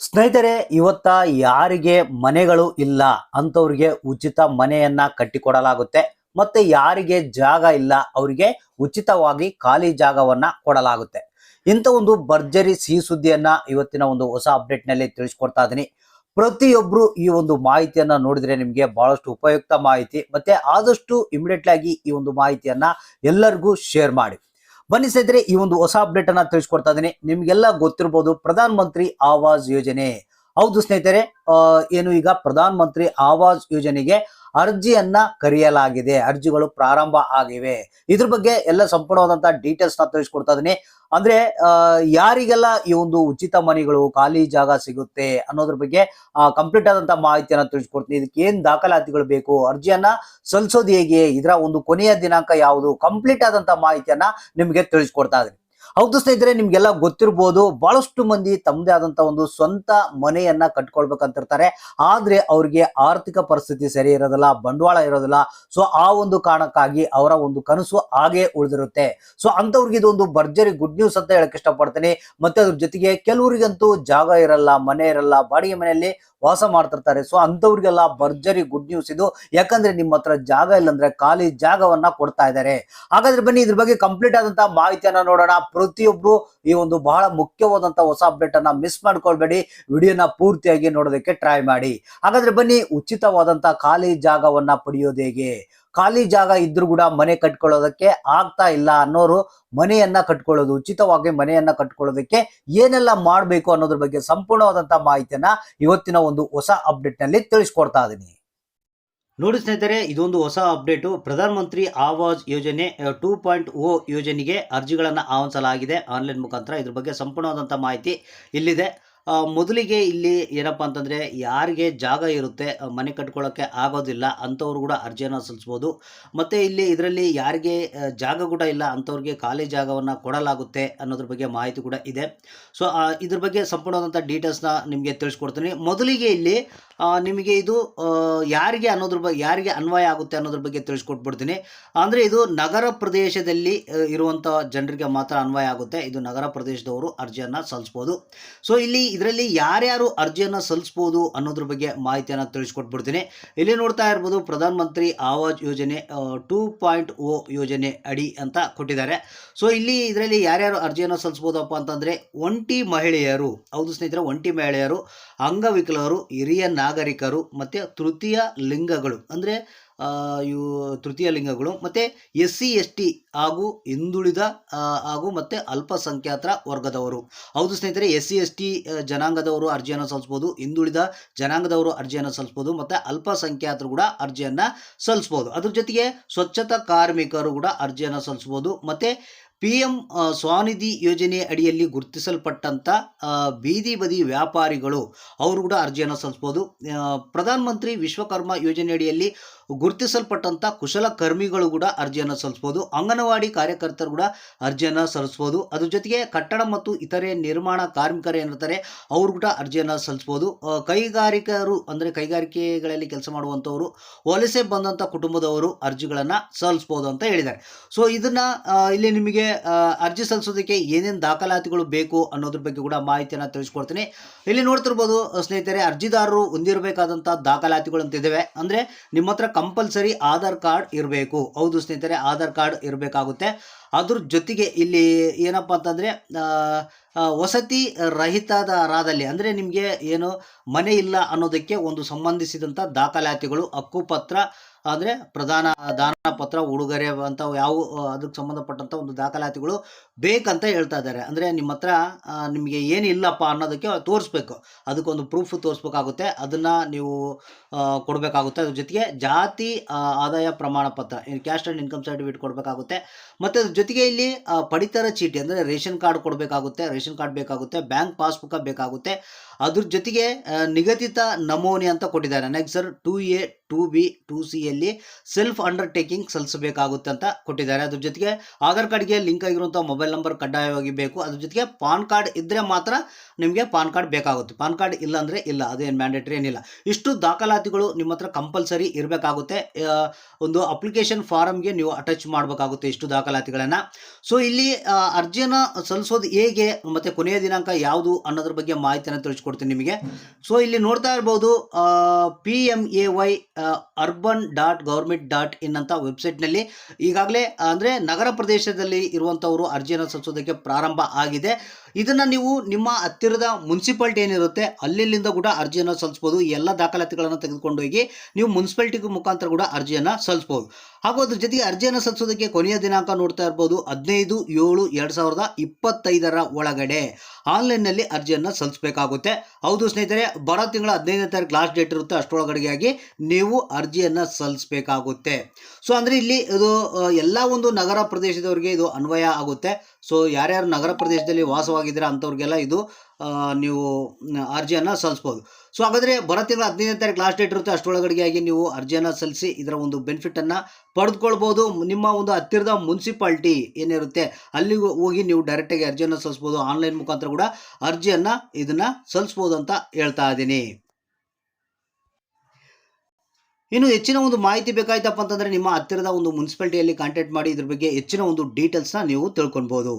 ಸ್ನೇಹಿತರೆ, ಇವತ್ತ ಯಾರಿಗೆ ಮನೆಗಳು ಇಲ್ಲ ಅಂತವ್ರಿಗೆ ಉಚಿತ ಮನೆಯನ್ನ ಕಟ್ಟಿಕೊಡಲಾಗುತ್ತೆ. ಮತ್ತೆ ಯಾರಿಗೆ ಜಾಗ ಇಲ್ಲ ಅವರಿಗೆ ಉಚಿತವಾಗಿ ಖಾಲಿ ಜಾಗವನ್ನ ಕೊಡಲಾಗುತ್ತೆ. ಇಂಥ ಒಂದು ಭರ್ಜರಿ ಸಿಹಿ ಸುದ್ದಿಯನ್ನ ಇವತ್ತಿನ ಒಂದು ಹೊಸ ಅಪ್ಡೇಟ್ನಲ್ಲಿ ತಿಳಿಸ್ಕೊಡ್ತಾ ಇದ್ದೀನಿ ಪ್ರತಿಯೊಬ್ರು ಈ ಒಂದು ಮಾಹಿತಿಯನ್ನ ನೋಡಿದ್ರೆ ನಿಮಗೆ ಬಹಳಷ್ಟು ಉಪಯುಕ್ತ ಮಾಹಿತಿ, ಮತ್ತೆ ಆದಷ್ಟು ಇಮಿಡಿಯೇಟ್ ಆಗಿ ಈ ಒಂದು ಮಾಹಿತಿಯನ್ನ ಎಲ್ಲರಿಗೂ ಶೇರ್ ಮಾಡಿ. ಬನ್ನಿ ಸ್ನೇಹಿತರೆ, ಈ ಒಂದು ಹೊಸ ಅಪ್ಡೇಟ್ ಅನ್ನ ತಿಳಿಸ್ಕೊಡ್ತಾ ಇದ್ದೀನಿ. ನಿಮ್ಗೆಲ್ಲ ಗೊತ್ತಿರಬಹುದು ಪ್ರಧಾನ ಮಂತ್ರಿ ಆವಾಸ್ ಯೋಜನೆ. ಹೌದು ಸ್ನೇಹಿತರೆ ಏನು ಈಗ ಪ್ರಧಾನ ಮಂತ್ರಿ ಆವಾಸ್ ಯೋಜನೆಗೆ ಅರ್ಜಿಯನ್ನ ಕರೆಯಲಾಗಿದೆ, ಅರ್ಜಿಗಳು ಪ್ರಾರಂಭ ಆಗಿವೆ. ಇದ್ರ ಬಗ್ಗೆ ಎಲ್ಲ ಸಂಪೂರ್ಣವಾದಂತಹ ಡೀಟೇಲ್ಸ್ನ ತಿಳಿಸ್ಕೊಡ್ತಾ ಇದೀನಿ. ಅಂದ್ರೆ ಯಾರಿಗೆಲ್ಲ ಈ ಒಂದು ಉಚಿತ ಮನೆಗಳು, ಖಾಲಿ ಜಾಗ ಸಿಗುತ್ತೆ ಅನ್ನೋದ್ರ ಬಗ್ಗೆ ಕಂಪ್ಲೀಟ್ ಆದಂತಹ ಮಾಹಿತಿಯನ್ನ ತಿಳಿಸ್ಕೊಡ್ತೀನಿ. ಇದಕ್ಕೆ ಏನ್ ದಾಖಲಾತಿಗಳು ಬೇಕು, ಅರ್ಜಿಯನ್ನ ಸಲ್ಲಿಸೋದು ಹೇಗೆ, ಇದರ ಒಂದು ಕೊನೆಯ ದಿನಾಂಕ ಯಾವುದು ಕಂಪ್ಲೀಟ್ ಆದಂತಹ ಮಾಹಿತಿಯನ್ನ ನಿಮಗೆ ತಿಳಿಸ್ಕೊಡ್ತಾ ಇದ್ದೀನಿ ಹೌದು ಸ್ನೇಹಿತರೆ, ನಿಮ್ಗೆಲ್ಲ ಗೊತ್ತಿರ್ಬೋದು, ಬಹಳಷ್ಟು ಮಂದಿ ತಮ್ಮದೇ ಆದಂತ ಒಂದು ಸ್ವಂತ ಮನೆಯನ್ನ ಕಟ್ಕೊಳ್ಬೇಕಂತಿರ್ತಾರೆ. ಆದ್ರೆ ಅವ್ರಿಗೆ ಆರ್ಥಿಕ ಪರಿಸ್ಥಿತಿ ಸರಿ ಇರೋದಿಲ್ಲ, ಬಂಡವಾಳ ಇರೋದಿಲ್ಲ. ಸೊ ಆ ಒಂದು ಕಾರಣಕ್ಕಾಗಿ ಅವರ ಒಂದು ಕನಸು ಹಾಗೆ ಉಳಿದಿರುತ್ತೆ. ಸೊ ಅಂತವ್ರಿಗೆ ಇದೊಂದು ಭರ್ಜರಿ ಗುಡ್ ನ್ಯೂಸ್ ಅಂತ ಹೇಳಕ್ ಇಷ್ಟಪಡ್ತೀನಿ. ಮತ್ತೆ ಅದ್ರ ಜೊತೆಗೆ ಕೆಲವರಿಗಂತೂ ಜಾಗ ಇರಲ್ಲ, ಮನೆ ಇರಲ್ಲ, ಬಾಡಿಗೆ ಮನೆಯಲ್ಲಿ ವಾಸ ಮಾಡ್ತಿರ್ತಾರೆ. ಸೊ ಅಂತವ್ರಿಗೆಲ್ಲ ಭರ್ಜರಿ ಗುಡ್ ನ್ಯೂಸ್ ಇದು. ಯಾಕಂದ್ರೆ ನಿಮ್ಮ ಹತ್ರ ಜಾಗ ಇಲ್ಲಂದ್ರೆ ಖಾಲಿ ಜಾಗವನ್ನ ಕೊಡ್ತಾ ಇದ್ದಾರೆ. ಹಾಗಾದ್ರೆ ಬನ್ನಿ ಇದ್ರ ಬಗ್ಗೆ ಕಂಪ್ಲೀಟ್ ಆದಂತಹ ಮಾಹಿತಿಯನ್ನ ನೋಡೋಣ. ಪ್ರತಿಯೊಬ್ರು ಈ ಒಂದು ಬಹಳ ಮುಖ್ಯವಾದಂತಹ ಹೊಸ ಅಪ್ಡೇಟ್ ಅನ್ನ ಮಿಸ್ ಮಾಡ್ಕೊಳ್ಬೇಡಿ. ವಿಡಿಯೋನ ಪೂರ್ತಿಯಾಗಿ ನೋಡೋದಕ್ಕೆ ಟ್ರೈ ಮಾಡಿ. ಹಾಗಾದ್ರೆ ಬನ್ನಿ ಉಚಿತವಾದಂತಹ ಖಾಲಿ ಜಾಗವನ್ನ ಪಡೆಯೋದು ಹೇಗೆ? ಖಾಲಿ ಜಾಗ ಇದ್ರೂ ಕೂಡ ಮನೆ ಕಟ್ಕೊಳ್ಳೋದಕ್ಕೆ ಆಗ್ತಾ ಇಲ್ಲ ಅನ್ನೋರು ಮನೆಯನ್ನ ಕಟ್ಕೊಳ್ಳೋದು, ಉಚಿತವಾಗಿ ಮನೆಯನ್ನ ಕಟ್ಕೊಳ್ಳೋದಕ್ಕೆ ಏನೆಲ್ಲ ಮಾಡಬೇಕು ಅನ್ನೋದ್ರ ಬಗ್ಗೆ ಸಂಪೂರ್ಣವಾದಂತಹ ಮಾಹಿತಿಯನ್ನ ಇವತ್ತಿನ ಒಂದು ಹೊಸ ಅಪ್ಡೇಟ್ನಲ್ಲಿ ತಿಳಿಸ್ಕೊಡ್ತಾ ಇದ್ದೀನಿ ನೋಡಿ ಸ್ನೇಹಿತರೆ, ಇದೊಂದು ಹೊಸ ಅಪ್ಡೇಟು. ಪ್ರಧಾನ ಮಂತ್ರಿ ಆವಾಜ್ ಯೋಜನೆ ಟೂ ಪಾಯಿಂಟ್ ಓ ಯೋಜನೆಗೆ ಅರ್ಜಿಗಳನ್ನು ಆಹ್ವಾನಿಸಲಾಗಿದೆ. ಆನ್ಲೈನ್ ಮುಖಾಂತರ ಇದ್ರ ಬಗ್ಗೆ ಸಂಪೂರ್ಣವಾದಂಥ ಮಾಹಿತಿ ಇಲ್ಲಿದೆ. ಮೊದಲಿಗೆ ಇಲ್ಲಿ ಏನಪ್ಪ ಅಂತಂದರೆ ಯಾರಿಗೆ ಜಾಗ ಇರುತ್ತೆ ಮನೆ ಕಟ್ಕೊಳ್ಳೋಕ್ಕೆ ಆಗೋದಿಲ್ಲ ಅಂಥವ್ರು ಕೂಡ ಅರ್ಜಿಯನ್ನು ಸಲ್ಲಿಸ್ಬೋದು. ಮತ್ತು ಇಲ್ಲಿ ಇದರಲ್ಲಿ ಯಾರಿಗೆ ಜಾಗ ಕೂಡ ಇಲ್ಲ ಅಂಥವ್ರಿಗೆ ಖಾಲಿ ಜಾಗವನ್ನು ಕೊಡಲಾಗುತ್ತೆ ಅನ್ನೋದ್ರ ಬಗ್ಗೆ ಮಾಹಿತಿ ಕೂಡ ಇದೆ. ಸೊ ಇದ್ರ ಬಗ್ಗೆ ಸಂಪೂರ್ಣವಾದಂಥ ಡೀಟೇಲ್ಸ್ನ ನಿಮಗೆ ತಿಳಿಸ್ಕೊಡ್ತೀನಿ. ಮೊದಲಿಗೆ ಇಲ್ಲಿ ನಿಮಗೆ ಇದು ಯಾರಿಗೆ ಅನ್ನೋದ್ರ ಬಗ್ಗೆ ಯಾರಿಗೆ ಅನ್ವಯ ಆಗುತ್ತೆ ಅನ್ನೋದ್ರ ಬಗ್ಗೆ ತಿಳಿಸ್ಕೊಟ್ಬಿಡ್ತೀನಿ. ಅಂದರೆ ಇದು ನಗರ ಪ್ರದೇಶದಲ್ಲಿ ಇರುವಂಥ ಜನರಿಗೆ ಮಾತ್ರ ಅನ್ವಯ ಆಗುತ್ತೆ. ಇದು ನಗರ ಪ್ರದೇಶದವರು ಅರ್ಜಿಯನ್ನು ಸಲ್ಲಿಸ್ಬೋದು. ಸೊ ಇಲ್ಲಿ ಇದರಲ್ಲಿ ಯಾರ್ಯಾರು ಅರ್ಜಿಯನ್ನು ಸಲ್ಲಿಸ್ಬೋದು ಅನ್ನೋದ್ರ ಬಗ್ಗೆ ಮಾಹಿತಿಯನ್ನು ತಿಳಿಸ್ಕೊಟ್ಬಿಡ್ತೀನಿ. ಇಲ್ಲಿ ನೋಡ್ತಾ ಇರ್ಬೋದು, ಪ್ರಧಾನಮಂತ್ರಿ ಆವಾಜ್ ಯೋಜನೆ ಟೂ ಪಾಯಿಂಟ್ ಓ ಯೋಜನೆ ಅಡಿ ಅಂತ ಕೊಟ್ಟಿದ್ದಾರೆ. ಸೊ, ಇಲ್ಲಿ ಇದರಲ್ಲಿ ಯಾರ್ಯಾರು ಅರ್ಜಿಯನ್ನು ಸಲ್ಲಿಸ್ಬೋದಪ್ಪ ಅಂತಂದರೆ, ಒಂಟಿ ಮಹಿಳೆಯರು, ಹೌದು ಸ್ನೇಹಿತರೆ, ಒಂಟಿ ಮಹಿಳೆಯರು, ಅಂಗವಿಕಲರು, ಹಿರಿಯ ನಾಗರಿಕರು ಮತ್ತು ತೃತೀಯ ಲಿಂಗಗಳು. ಅಂದರೆ ಇವು ತೃತೀಯ ಲಿಂಗಗಳು ಮತ್ತು ಎಸ್ ಸಿ, ಎಸ್ ಟಿ ಹಾಗೂ ಹಿಂದುಳಿದ ಹಾಗೂ ಮತ್ತು ಅಲ್ಪಸಂಖ್ಯಾತರ ವರ್ಗದವರು. ಹೌದು ಸ್ನೇಹಿತರೆ, ಎಸ್ ಸಿ, ಎಸ್ ಟಿ ಜನಾಂಗದವರು ಅರ್ಜಿಯನ್ನು ಸಲ್ಲಿಸ್ಬೋದು, ಹಿಂದುಳಿದ ಜನಾಂಗದವರು ಅರ್ಜಿಯನ್ನು ಸಲ್ಲಿಸ್ಬೋದು, ಮತ್ತು ಅಲ್ಪಸಂಖ್ಯಾತರು ಕೂಡ ಅರ್ಜಿಯನ್ನು ಸಲ್ಲಿಸ್ಬೋದು. ಅದ್ರ ಜೊತೆಗೆ ಸ್ವಚ್ಛತಾ ಕಾರ್ಮಿಕರು ಕೂಡ ಅರ್ಜಿಯನ್ನು ಸಲ್ಲಿಸ್ಬೋದು, ಮತ್ತು ಪಿ ಎಂ ಸ್ವಾನಿಧಿ ಯೋಜನೆ ಅಡಿಯಲ್ಲಿ ಗುರುತಿಸಲ್ಪಟ್ಟಂಥ ಬೀದಿ ಬದಿ ವ್ಯಾಪಾರಿಗಳು, ಅವರು ಕೂಡ ಅರ್ಜಿಯನ್ನು ಸಲ್ಲಿಸ್ಬೋದು ಪ್ರಧಾನಮಂತ್ರಿ ಪ್ರಧಾನ ಮಂತ್ರಿ ವಿಶ್ವಕರ್ಮ ಯೋಜನೆ ಅಡಿಯಲ್ಲಿ ಗುರುತಿಸಲ್ಪಟ್ಟಂಥ ಕುಶಲಕರ್ಮಿಗಳು ಕೂಡ ಅರ್ಜಿಯನ್ನು ಸಲ್ಲಿಸ್ಬೋದು ಅಂಗನವಾಡಿ ಕಾರ್ಯಕರ್ತರು ಕೂಡ ಅರ್ಜಿಯನ್ನು ಸಲ್ಲಿಸ್ಬೋದು ಅದ್ರ ಜೊತೆಗೆ ಕಟ್ಟಡ ಮತ್ತು ಇತರೆ ನಿರ್ಮಾಣ ಕಾರ್ಮಿಕರು ಏನಿರ್ತಾರೆ, ಅವರು ಕೂಡ ಅರ್ಜಿಯನ್ನು ಸಲ್ಲಿಸ್ಬೋದು ಕೈಗಾರಿಕರು ಅಂದರೆ ಕೈಗಾರಿಕೆಗಳಲ್ಲಿ ಕೆಲಸ ಮಾಡುವಂಥವರು ವಲಸೆ ಬಂದಂಥ ಕುಟುಂಬದವರು ಅರ್ಜಿಗಳನ್ನು ಸಲ್ಲಿಸ್ಬೋದು ಅಂತ ಹೇಳಿದ್ದಾರೆ. ಸೊ ಇದನ್ನು ಇಲ್ಲಿ ನಿಮಗೆ ಅರ್ಜಿ ಸಲ್ಲಿಸೋದಕ್ಕೆ ಏನೇನು ದಾಖಲಾತಿಗಳು ಬೇಕು ಅನ್ನೋದ್ರ ಬಗ್ಗೆ ಕೂಡ ಮಾಹಿತಿಯನ್ನು ತಿಳಿಸ್ಕೊಡ್ತೀನಿ. ಇಲ್ಲಿ ನೋಡ್ತಿರ್ಬೋದು, ಸ್ನೇಹಿತರೆ, ಅರ್ಜಿದಾರರು ಹೊಂದಿರಬೇಕಾದಂಥ ದಾಖಲಾತಿಗಳು ಅಂತ ಇದ್ದಾವೆ ಅಂದರೆ ನಿಮ್ಮ ಹತ್ರ ಕಂಪಲ್ಸರಿ ಆಧಾರ್ ಕಾರ್ಡ್ ಇರಬೇಕು. ಹೌದು ಸ್ನೇಹಿತರೆ, ಆಧಾರ್ ಕಾರ್ಡ್ ಇರಬೇಕಾಗುತ್ತೆ. ಅದ್ರ ಜೊತೆಗೆ ಇಲ್ಲಿ ಏನಪ್ಪ ಅಂತಂದರೆ ವಸತಿ ರಹಿತದರಾದಲ್ಲಿ ಅಂದರೆ ನಿಮಗೆ ಏನು ಮನೆ ಇಲ್ಲ ಅನ್ನೋದಕ್ಕೆ ಒಂದು ಸಂಬಂಧಿಸಿದಂಥ ದಾಖಲಾತಿಗಳು, ಹಕ್ಕುಪತ್ರ ಅಂದರೆ ಪ್ರಧಾನ ದಾನ ಪತ್ರ, ಉಡುಗೊರೆ ಅಂತ ಯಾವ, ಅದಕ್ಕೆ ಸಂಬಂಧಪಟ್ಟಂಥ ಒಂದು ದಾಖಲಾತಿಗಳು ಬೇಕಂತ ಹೇಳ್ತಾ ಇದ್ದಾರೆ. ಅಂದರೆ ನಿಮ್ಮ ಹತ್ರ ನಿಮಗೆ ಏನಿಲ್ಲಪ್ಪ ಅನ್ನೋದಕ್ಕೆ ತೋರಿಸ್ಬೇಕು. ಅದಕ್ಕೊಂದು ಪ್ರೂಫ್ ತೋರಿಸ್ಬೇಕಾಗುತ್ತೆ. ಅದನ್ನು ನೀವು ಕೊಡಬೇಕಾಗುತ್ತೆ. ಅದ್ರ ಜೊತೆಗೆ ಜಾತಿ ಆದಾಯ ಪ್ರಮಾಣ ಪತ್ರ ಕ್ಯಾಶ್ ಆ್ಯಂಡ್ ಇನ್ಕಮ್ ಸರ್ಟಿಫಿಕೇಟ್ ಕೊಡಬೇಕಾಗುತ್ತೆ. ಮತ್ತು ಅದ್ರ ಜೊತೆಗೆ ಇಲ್ಲಿ ಪಡಿತರ ಚೀಟಿ, ಅಂದರೆ ರೇಷನ್ ಕಾರ್ಡ್ ಕೊಡಬೇಕಾಗುತ್ತೆ, ರೇಷನ್ ಕಾರ್ಡ್ ಬೇಕಾಗುತ್ತೆ, ಬ್ಯಾಂಕ್ ಪಾಸ್ಬುಕ್ಕ ಬೇಕಾಗುತ್ತೆ. ಅದ್ರ ಜೊತೆಗೆ ನಿಗದಿತ ನಮೂನೆ ಅಂತ ಕೊಟ್ಟಿದ್ದಾರೆ. Annexure two A two B, two ಸಿಯಲ್ಲಿ ಸೆಲ್ಫ್ ಅಂಡರ್ಟೇಕಿಂಗ್ ಸಲ್ಲಿಸಬೇಕಾಗುತ್ತೆ ಅಂತ ಕೊಟ್ಟಿದ್ದಾರೆ. ಅದ್ರ ಜೊತೆಗೆ ಆಧಾರ್ ಕಾರ್ಡ್ಗೆ ಲಿಂಕ್ ಆಗಿರುವಂಥ ಮೊಬೈಲ್ ನಂಬರ್ ಕಡ್ಡಾಯವಾಗಿ ಬೇಕು. ಅದ್ರ ಜೊತೆಗೆ ಪಾನ್ ಕಾರ್ಡ್ ಇದ್ದರೆ ಮಾತ್ರ ನಿಮಗೆ ಪಾನ್ ಕಾರ್ಡ್ ಬೇಕಾಗುತ್ತೆ. ಪಾನ್ ಕಾರ್ಡ್ ಇಲ್ಲ ಅಂದರೆ ಇಲ್ಲ, ಅದೇನು ಮ್ಯಾಂಡೇಟ್ರಿ ಏನಿಲ್ಲ. ಇಷ್ಟು ದಾಖಲಾತಿಗಳು ನಿಮ್ಮ ಹತ್ರ ಕಂಪಲ್ಸರಿ ಇರಬೇಕಾಗುತ್ತೆ. ಒಂದು ಅಪ್ಲಿಕೇಶನ್ ಫಾರಮ್ಗೆ ನೀವು ಅಟ್ಯಾಚ್ ಮಾಡಬೇಕಾಗುತ್ತೆ ಇಷ್ಟು ದಾಖಲಾತಿಗಳನ್ನು. ಸೊ ಇಲ್ಲಿ ಅರ್ಜಿಯನ್ನು ಸಲ್ಲಿಸೋದು ಹೇಗೆ, ಮತ್ತು ಕೊನೆಯ ದಿನಾಂಕ ಯಾವುದು ಅನ್ನೋದ್ರ ಬಗ್ಗೆ ಮಾಹಿತಿಯನ್ನು ತಿಳಿಸ್ಕೊಡ್ತೀನಿ ನಿಮಗೆ. ಸೊ ಇಲ್ಲಿ ನೋಡ್ತಾ ಇರ್ಬೋದು P M A Y urban dot government dot in ಅಂತ ವೆಬ್ಸೈಟ್ನಲ್ಲಿ ಈಗಾಗಲೇ ಅಂದರೆ ನಗರ ಪ್ರದೇಶದಲ್ಲಿ ಇರುವಂಥವರು ಅರ್ಜಿಯನ್ನು ಸಲ್ಲಿಸೋದಕ್ಕೆ ಪ್ರಾರಂಭ ಆಗಿದೆ. ಇದನ್ನು ನೀವು ನಿಮ್ಮ ಹತ್ತಿರದ ಮುನ್ಸಿಪಾಲ್ಟಿ ಏನಿರುತ್ತೆ ಅಲ್ಲಿಂದ ಕೂಡ ಅರ್ಜಿಯನ್ನು ಸಲ್ಲಿಸ್ಬೋದು. ಎಲ್ಲ ದಾಖಲಾತಿಗಳನ್ನು ತೆಗೆದುಕೊಂಡು ಹೋಗಿ ನೀವು ಮುನ್ಸಿಪಾಲ್ಟಿ ಮುಖಾಂತರ ಕೂಡ ಅರ್ಜಿಯನ್ನು ಸಲ್ಲಿಸ್ಬೋದು. ಹಾಗೂ ಅದ್ರ ಜೊತೆಗೆ ಅರ್ಜಿಯನ್ನು ಸಲ್ಲಿಸೋದಕ್ಕೆ ಕೊನೆಯ ದಿನಾಂಕ ನೋಡ್ತಾ ಇರ್ಬೋದು, ಹದಿನೈದು ಏಳು ಎರಡು ಸಾವಿರದ ಇಪ್ಪತ್ತೈದರ ಒಳಗಡೆ ಆನ್ಲೈನ್ನಲ್ಲಿ ಅರ್ಜಿಯನ್ನು ಸಲ್ಲಿಸಬೇಕಾಗುತ್ತೆ. ಹೌದು ಸ್ನೇಹಿತರೆ, ಬರೋ ತಿಂಗಳ ಹದಿನೈದನೇ ತಾರೀಕು ಲಾಸ್ಟ್ ಡೇಟ್ ಇರುತ್ತೆ, ಅಷ್ಟರೊಳಗಡೆಯಾಗಿ ನೀವು ಅರ್ಜಿಯನ್ನು ಸಲ್ಲಿಸಬೇಕಾಗುತ್ತೆ. ಸೊ ಅಂದರೆ ಇಲ್ಲಿ ಇದು ಎಲ್ಲ ಒಂದು ನಗರ ಪ್ರದೇಶದವರಿಗೆ ಇದು ಅನ್ವಯ ಆಗುತ್ತೆ. ಸೊ ಯಾರ್ಯಾರು ನಗರ ಪ್ರದೇಶದಲ್ಲಿ ವಾಸವಾಗಿದ್ದೀರಾ ಅಂಥವ್ರಿಗೆಲ್ಲ ಇದು ನೀವು ಅರ್ಜಿಯನ್ನು ಸಲ್ಲಿಸ್ಬೋದು. ಸೊ ಹಾಗಾದರೆ ಬರೋ ತಿಂಗಳ ಹದಿನೈದನೇ ತಾರೀಕು ಲಾಸ್ಟ್ ಡೇಟ್ ಇರುತ್ತೆ ಅಷ್ಟರೊಳಗಡೆಯಾಗಿ ನೀವು ಅರ್ಜಿಯನ್ನು ಸಲ್ಲಿಸಿ ಇದರ ಒಂದು ಬೆನಿಫಿಟನ್ನು ಪಡೆದುಕೊಳ್ಬೋದು. ನಿಮ್ಮ ಒಂದು ಹತ್ತಿರದ ಮುನ್ಸಿಪಾಲ್ಟಿ ಏನಿರುತ್ತೆ, ಅಲ್ಲಿ ಹೋಗಿ ನೀವು ಡೈರೆಕ್ಟಾಗಿ ಅರ್ಜಿಯನ್ನು ಸಲ್ಲಿಸ್ಬೋದು. ಆನ್ಲೈನ್ ಮುಖಾಂತರ ಕೂಡ ಅರ್ಜಿಯನ್ನು ಇದನ್ನು ಸಲ್ಲಿಸ್ಬೋದು ಅಂತ ಹೇಳ್ತಾ ಇದ್ದೀನಿ. ಇನ್ನು ಹೆಚ್ಚಿನ ಒಂದು ಮಾಹಿತಿ ಬೇಕಾಯ್ತಪ್ಪ ಅಂತಂದ್ರೆ ನಿಮ್ಮ ಹತ್ತಿರದ ಒಂದು ಮುನ್ಸಿಪಾಲ್ಟಿಯಲ್ಲಿ ಕಾಂಟ್ಯಾಕ್ಟ್ ಮಾಡಿ ಇದ್ರ ಬಗ್ಗೆ ಹೆಚ್ಚಿನ ಒಂದು ಡೀಟೇಲ್ಸ್ನ ನೀವು ತಿಳ್ಕೊಳ್ಬೋದು.